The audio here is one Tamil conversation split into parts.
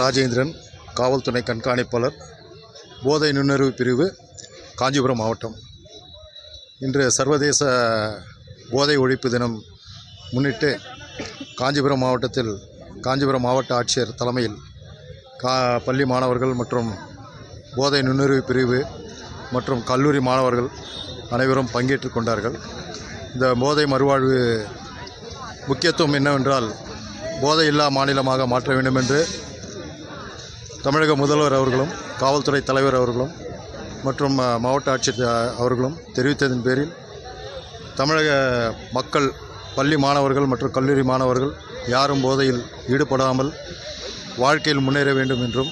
ராஜேந்திரன் காவல்துறை கண்காணிப்பாளர் போதை நுண்ணறிவு பிரிவு காஞ்சிபுரம் மாவட்டம். இன்று சர்வதேச போதை ஒழிப்பு தினம் முன்னிட்டு காஞ்சிபுரம் மாவட்டத்தில் காஞ்சிபுரம் மாவட்ட ஆட்சியர் தலைமையில் கா பள்ளி மாணவர்கள் மற்றும் போதை நுண்ணறிவு பிரிவு மற்றும் கல்லூரி மாணவர்கள் அனைவரும் பங்கேற்று கொண்டார்கள். இந்த போதை மறுவாழ்வு முக்கியத்துவம் என்னவென்றால் போதை இல்லா மாநிலமாக மாற்ற வேண்டும் என்று தமிழக முதல்வர் அவர்களும் காவல்துறை தலைவர் அவர்களும் மற்றும் மாவட்ட ஆட்சியர் அவர்களும் தெரிவித்ததன் பேரில் தமிழக மக்கள் பள்ளி மாணவர்கள் மற்றும் கல்லூரி மாணவர்கள் யாரும் போதையில் ஈடுபடாமல் வாழ்க்கையில் முன்னேற வேண்டும் என்றும்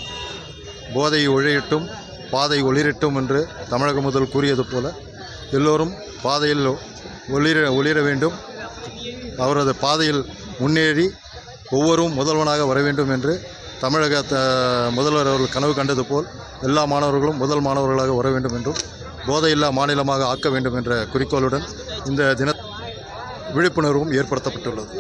போதை ஒழியட்டும் பாதை ஒளிரட்டும் என்று தமிழக முதல் கூறியது போல எல்லோரும் பாதையில் ஒளிர ஒளிர வேண்டும். அவரது பாதையில் முன்னேறி ஒவ்வொரும் முதல்வனாக வர வேண்டும் என்று தமிழக முதல்வர் அவர்கள் கனவு கண்டது போல் எல்லா மாணவர்களும் முதல் மாணவர்களாக வர வேண்டும் என்றும் போதையில்லா மாநிலமாக ஆக்க வேண்டும் என்ற குறிக்கோளுடன் இந்த தின விழிப்புணர்வும் ஏற்படுத்தப்பட்டுள்ளது.